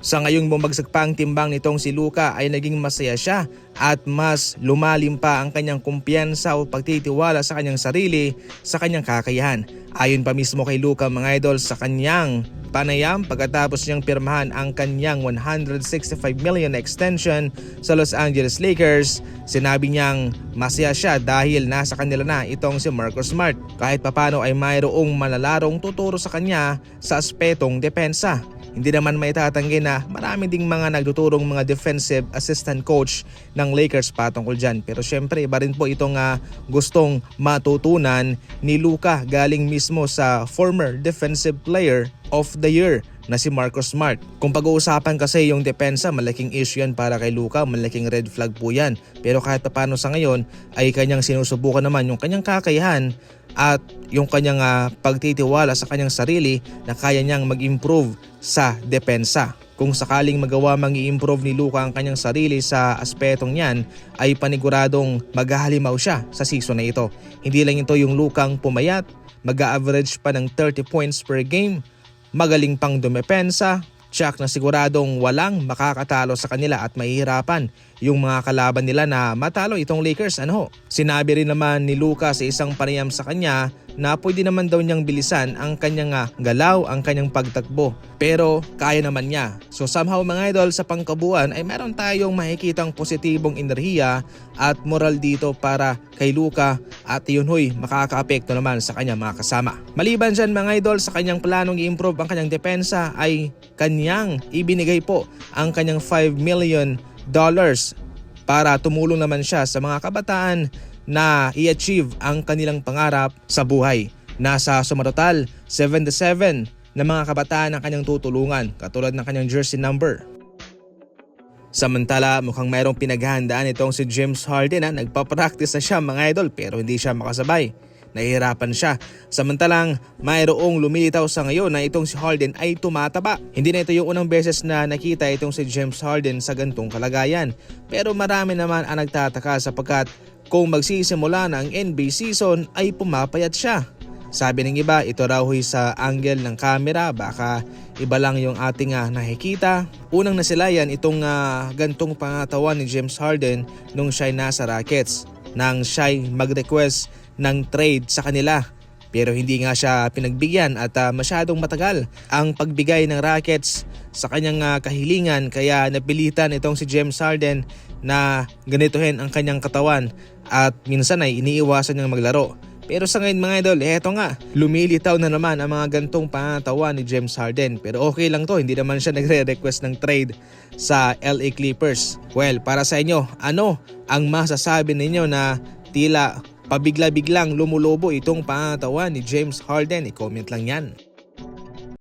Sa ngayong bumagsak pa ang timbang nitong si Luka ay naging masaya siya at mas lumalim pa ang kanyang kumpiyansa o pagtitiwala sa kanyang sarili sa kanyang kakayahan. Ayon pa mismo kay Luka mga idol sa kanyang panayam pagkatapos niyang pirmahan ang kanyang 165 million extension sa Los Angeles Lakers, sinabi niyang masaya siya dahil nasa kanila na itong si Marcus Smart. Kahit papano ay mayroong malalarong tuturo sa kanya sa aspetong depensa. Hindi naman may tatanggi na marami ding mga nagtuturong mga defensive assistant coach ng Lakers patungkol dyan. Pero syempre iba rin po itong ah, gustong matutunan ni Luka galing mismo sa former defensive player of the year na si Marcus Smart. Kung pag-uusapan kasi yung depensa, malaking issue yan para kay Luka, malaking red flag po yan. Pero kahit paano sa ngayon ay kanyang sinusubukan naman yung kanyang kakayahan at yung kanyang ah, pagtitiwala sa kanyang sarili na kaya niyang mag-improve sa depensa. Kung sakaling magawa mang i-improve ni Luka ang kanyang sarili sa aspetong yan, ay paniguradong maghahalimaw siya sa season na ito. Hindi lang ito yung Lukang pumayat, mag-average pa ng 30 points per game, magaling pang dumepensa, Tsak na siguradong walang makakatalo sa kanila at mahihirapan yung mga kalaban nila na matalo itong Lakers. Ano? Sinabi rin naman ni Luka sa isang panayam sa kanya na pwede naman daw niyang bilisan ang kanyang ah, galaw, ang kanyang pagtakbo. Pero kaya naman niya. So somehow mga idol sa pangkabuan ay meron tayong makikitang positibong enerhiya at moral dito para kay Luka at yun hoy makakaapekto naman sa kanyang mga kasama. Maliban dyan mga idol sa kanyang planong i-improve ang kanyang depensa ay kanyang ibinigay po ang kanyang 5 million dollars para tumulong naman siya sa mga kabataan na i-achieve ang kanilang pangarap sa buhay. Nasa sumatotal 77 na mga kabataan ang kanyang tutulungan katulad ng kanyang jersey number. Samantala, mukhang mayroong pinaghahandaan itong si James Harden na nagpa-practice na siya mga idol pero hindi siya makasabay. Nahihirapan siya. Samantalang mayroong lumilitaw sa ngayon na itong si Harden ay tumataba. Hindi na ito yung unang beses na nakita itong si James Harden sa gantong kalagayan. Pero marami naman ang nagtataka sapagkat kung magsisimula na ang NBA season ay pumapayat siya. Sabi ng iba, ito raw huy sa angle ng camera, baka iba lang yung ating ah, nakikita. Unang nasilayan itong ah, gantong pangatawan ni James Harden nung siya'y nasa Rockets nang siya'y mag-request ng trade sa kanila. Pero hindi nga siya pinagbigyan at ah, masyadong matagal ang pagbigay ng Rockets sa kanyang ah, kahilingan kaya napilitan itong si James Harden na ganituhin ang kanyang katawan at minsan ay iniiwasan niyang maglaro. Pero sa ngayon mga idol, eto nga, lumilitaw na naman ang mga gantong pangatawan ni James Harden. Pero okay lang to, hindi naman siya nagre-request ng trade sa LA Clippers. Well, para sa inyo, ano ang masasabi ninyo na tila pabigla-biglang lumulobo itong pangatawan ni James Harden? I-comment lang yan.